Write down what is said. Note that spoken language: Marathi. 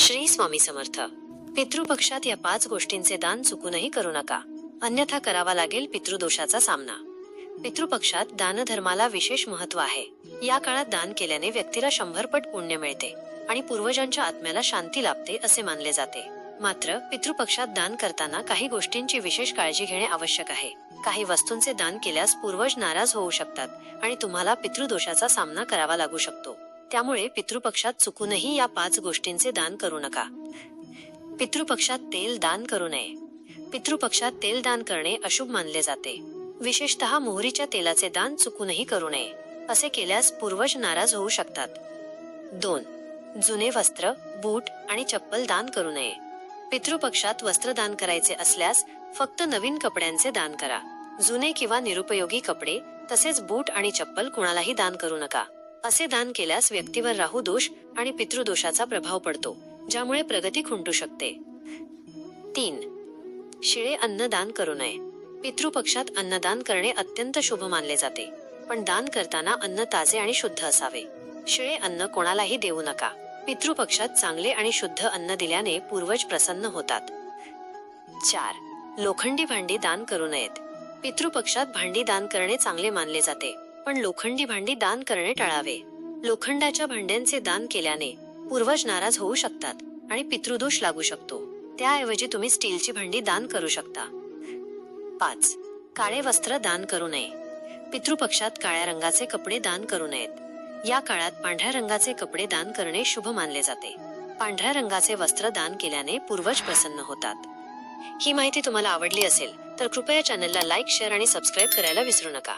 श्री स्वामी समर्थ. पितृपक्षात या पाच गोष्टींचे दान चुकूनही करू नका. अन्यथा करावा लागेल पितृदोषाचा सामना. पितृपक्षात दानधर्माला विशेष महत्त्व आहे. या काळात दान केल्याने व्यक्तीला शंभर पट पुण्य मिळते आणि पूर्वजांच्या आत्म्याला शांती लाभते असे मानले जाते. मात्र पितृपक्षात दान करताना काही गोष्टींची विशेष काळजी घेणे आवश्यक आहे. काही वस्तूंचे दान केल्यास पूर्वज नाराज होऊ शकतात आणि तुम्हाला पितृदोषाचा सामना करावा लागू शकतो. त्यामुळे पितृपक्षात चुकूनही या पाच गोष्टींचे दान करू नका. पितृपक्षात तेल दान करू नये. पितृपक्षात तेल दान करणे अशुभ मानले जाते. विशेषतः मोहरीच्या तेलाचे दान चुकूनही करू नये. असे केल्यास पूर्वज नाराज होऊ शकतात. दोन जुने वस्त्र बूट आणि चप्पल दान करू नये. पितृपक्षात वस्त्र दान करायचे असल्यास फक्त नवीन कपड्यांचे दान करा. जुने किंवा निरुपयोगी कपडे तसेच बूट आणि चप्पल कुणालाही दान करू नका. असे दान केल्यास व्यक्तीवर राहू दोष आणि पितृदोषाचा प्रभाव पडतो ज्यामुळे प्रगती खुंटू शकते. तीन. शिळे अन्न दान करू नये. पितृपक्षात अन्नदान करणे अत्यंत शुभ मानले जाते पण दान करताना अन्न ताजे आणि शुद्ध असावे. शिळे अन्न कोणालाही देऊ नका. पितृपक्षात चांगले आणि शुद्ध अन्न दिल्याने पूर्वज प्रसन्न होतात. चार. लोखंडी भांडी दान करू नयेत. पितृपक्षात भांडी दान करणे चांगले मानले जाते पण लोखंडी भांडी दान करणे टाळावे. लोखंडाच्या भांड्यांचे दान केल्याने पूर्वज नाराज होऊ शकतात आणि पितृदोष लागू शकतो. त्याऐवजी तुम्ही स्टीलची भांडी दान करू शकता. पाच. काळे वस्त्र दान करू नये. पितृपक्षात काळ्या रंगाचे कपडे दान करू नयेत. या काळात पांढऱ्या रंगाचे कपडे दान करणे शुभ मानले जाते. पांढऱ्या रंगाचे वस्त्र दान केल्याने पूर्वज प्रसन्न होतात. ही माहिती तुम्हाला आवडली असेल तर कृपया चॅनलला लाईक शेअर आणि सबस्क्राईब करायला विसरू नका.